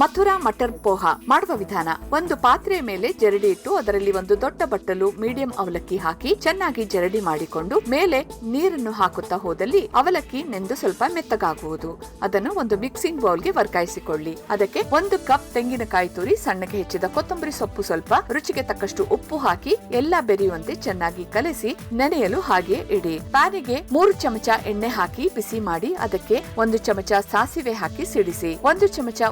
ಮಥುರಾ ಮಟರ್ ಪೋಹ ಮಾಡುವ ವಿಧಾನ. ಒಂದು ಪಾತ್ರೆಯ ಮೇಲೆ ಜರಡಿ ಇಟ್ಟು ಅದರಲ್ಲಿ ಒಂದು ದೊಡ್ಡ ಬಟ್ಟಲು, ಮೀಡಿಯಂ ಅವಲಕ್ಕಿ ಹಾಕಿ ಚೆನ್ನಾಗಿ ಜರಡಿ ಮಾಡಿಕೊಂಡು ಮೇಲೆ ನೀರನ್ನು ಹಾಕುತ್ತಾ ಹೋದಲ್ಲಿ ಅವಲಕ್ಕಿ ನೆಂದು ಸ್ವಲ್ಪ ಮೆತ್ತಗಾಗುವುದು. ಅದನ್ನು ಒಂದು ಮಿಕ್ಸಿಂಗ್ ಬೌಲ್ಗೆ ವರ್ಗಾಯಿಸಿಕೊಳ್ಳಿ. ಅದಕ್ಕೆ ಒಂದು ಕಪ್ ತೆಂಗಿನಕಾಯಿ ತುರಿ, ಸಣ್ಣಗೆ ಹೆಚ್ಚಿದ ಕೊತ್ತಂಬರಿ ಸೊಪ್ಪು ಸ್ವಲ್ಪ, ರುಚಿಗೆ ತಕ್ಕಷ್ಟು ಉಪ್ಪು ಹಾಕಿ ಎಲ್ಲ ಬೆರೆಯುವಂತೆ ಚೆನ್ನಾಗಿ ಕಲಸಿ ನೆನೆಯಲು ಹಾಗೆ ಇಡಿ. ಪ್ಯಾನಿಗೆ ಮೂರು ಚಮಚ ಎಣ್ಣೆ ಹಾಕಿ ಬಿಸಿ ಮಾಡಿ, ಅದಕ್ಕೆ ಒಂದು ಚಮಚ ಸಾಸಿವೆ ಹಾಕಿ ಸಿಡಿಸಿ. ಒಂದು ಚಮಚ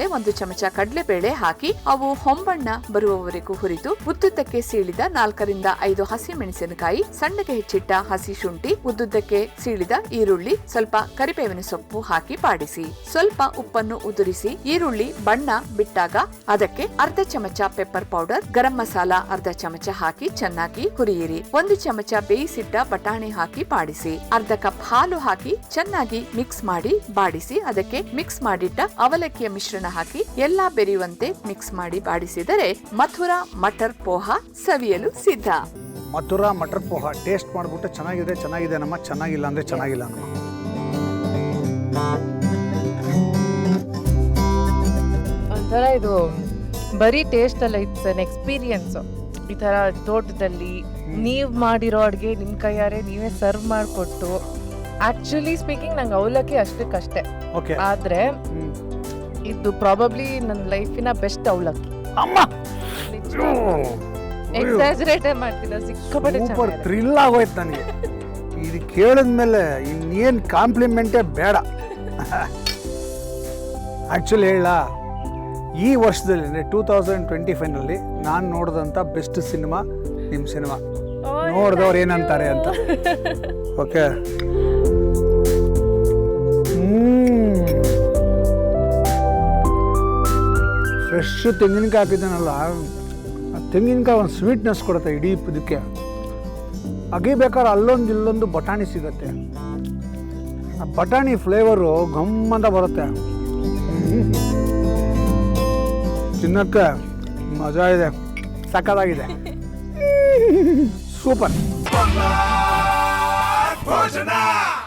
ಉದ್ದಿನಬೇಳೆ ಒಂದು ಚಮಚ ಕಡಲೆಬೇಳೆ ಹಾಕಿ ಅವು ಹೊಂಬಣ್ಣ ಬರುವವರೆಗೂ ಹುರಿದು ಉದ್ದುದ್ದಕ್ಕೆ ಸೀಳಿದ ನಾಲ್ಕರಿಂದ ಐದು ಹಸಿ ಮೆಣಸಿನಕಾಯಿ, ಸಣ್ಣಗೆ ಹೆಚ್ಚಿಟ್ಟ ಹಸಿ ಶುಂಠಿ, ಉದ್ದುದ್ದಕ್ಕೆ ಸೀಳಿದ ಈರುಳ್ಳಿ, ಸ್ವಲ್ಪ ಕರಿಬೇವಿನ ಸೊಪ್ಪು ಹಾಕಿ ಪಾಡಿಸಿ. ಸ್ವಲ್ಪ ಉಪ್ಪನ್ನು ಉದುರಿಸಿ ಈರುಳ್ಳಿ ಬಣ್ಣ ಬಿಟ್ಟಾಗ ಅದಕ್ಕೆ ಅರ್ಧ ಚಮಚ ಪೆಪ್ಪರ್ ಪೌಡರ್ ಗರಂ ಮಸಾಲ ಅರ್ಧ ಚಮಚ ಹಾಕಿ ಚೆನ್ನಾಗಿ ಹುರಿಯಿರಿ. ಒಂದು ಚಮಚ ಬೇಯಿಸಿಟ್ಟ ಬಟಾಣಿ ಹಾಕಿ ಪಾಡಿಸಿ. ಅರ್ಧ ಕಪ್ ಹಾಲು ಹಾಕಿ ಚೆನ್ನಾಗಿ ಮಿಕ್ಸ್ ಮಾಡಿ, ಬಾಡಿಸಿ ಅದಕ್ಕೆ ಮಿಕ್ಸ್ ಮಾಡಿಟ್ಟ ಅವಲಕ್ಕಿಯ ಮಿಶ್ರಣ ಹಾಕಿ ಎಲ್ಲಾ ಬೆರೆಯುವಂತೆ ಮಿಕ್ಸ್ ಮಾಡಿ ಬಾಡಿಸಿದರೆ ಮಥುರಾ ಮಟರ್ ಪೋಹ ಸವಿಯಲು ಸಿದ್ಧ. ಮಥುರಾ ಮಟರ್ ಪೋಹ ಟೇಸ್ಟ್ ಮಾಡಿಬಿಟ್ಟು ಚೆನ್ನಾಗಿದೆ ಚೆನ್ನಾಗಿದೆ ನಮ್ಮ ಚೆನ್ನಾಗಿಲ್ಲ ಅಂದರೆ ಚೆನ್ನಾಗಿಲ್ಲ ನಮ್ಮ ಒಂಥರ ಇದು ಬರೀ ಟೇಸ್ಟ್ ಅಲ್ಲ ಇಟ್ಸ್ ಅನ್ ಎಕ್ಸ್ಪೀರಿಯನ್ಸ್ ಈ ಥರ ತೋಟದಲ್ಲಿ ನೀವು ಮಾಡಿರೋ ಅಡುಗೆ ನಿಮ್ಮ ಕೈಯಾರೆ ನೀವೇ ಸರ್ವ್ ಮಾಡಿಕೊಟ್ಟು ಆ್ಯಕ್ಚುಲಿ ಸ್ಪೀಕಿಂಗ್ ನಂಗೆ ಅವಲಕ್ಕಿ ಅಷ್ಟಕ್ಕಷ್ಟೇ. ಓಕೆ ಆದರೆ ಇದು ಪ್ರಾಬಬ್ಲಿ ನನ್ನ ಲೈಫಿನ ಬೆಸ್ಟ್ ಅವಲಕ್ಕಿ ಅಮ್ಮ! ಎಕ್ಸಾಜರೇಟ್ ಮಾಡ್ತಿಲ್ಲ ಸಿಕ್ಕಾಪಟ್ಟೆ ಸೂಪರ್ ಚೆನ್ನಾಗಿದೆ. ಥ್ರಿಲ್ ಆಗೋಯ್ತು ನನಗೆ. ಇದು ಕೇಳಿದ್ಮೇಲೆ ಇನ್ನೇನು ಕಾಂಪ್ಲಿಮೆಂಟೇ ಬೇಡ. ಆ್ಯಕ್ಚುಲಿ ಹೇಳ ಈ ವರ್ಷದಲ್ಲಿ ಅಂದರೆ ಟೂ ತೌಸಂಡ್ ಟ್ವೆಂಟಿ ಫೈವ್ನಲ್ಲಿ ನಾನು ನೋಡಿದಂಥ ಬೆಸ್ಟ್ ಸಿನಿಮಾ ನಿಮ್ಮ ಸಿನಿಮಾ ನೋಡಿದವ್ರು ಏನಂತಾರೆ ಅಂತ. ಓಕೆ ಫ್ರೆಶ್ ತೆಂಗಿನಕಾಯಿ ಹಾಕಿದ್ದಾನಲ್ಲ ಆ ತೆಂಗಿನಕಾಯಿ ಒಂದು ಸ್ವೀಟ್ನೆಸ್ ಕೊಡುತ್ತೆ ಇಡೀ ಇದಕ್ಕೆ. ಅಗಿಬೇಕಾದ್ರೆ ಅಲ್ಲೊಂದು ಇಲ್ಲೊಂದು ಬಟಾಣಿ ಸಿಗುತ್ತೆ. ಆ ಬಟಾಣಿ ಫ್ಲೇವರು ಗಮ್ಮಂತ ಬರುತ್ತೆ. ತಿನ್ನೋಕ್ಕೆ ಮಜಾ ಇದೆ. ಸಕ್ಕದಾಗಿದೆ ಸೂಪರ್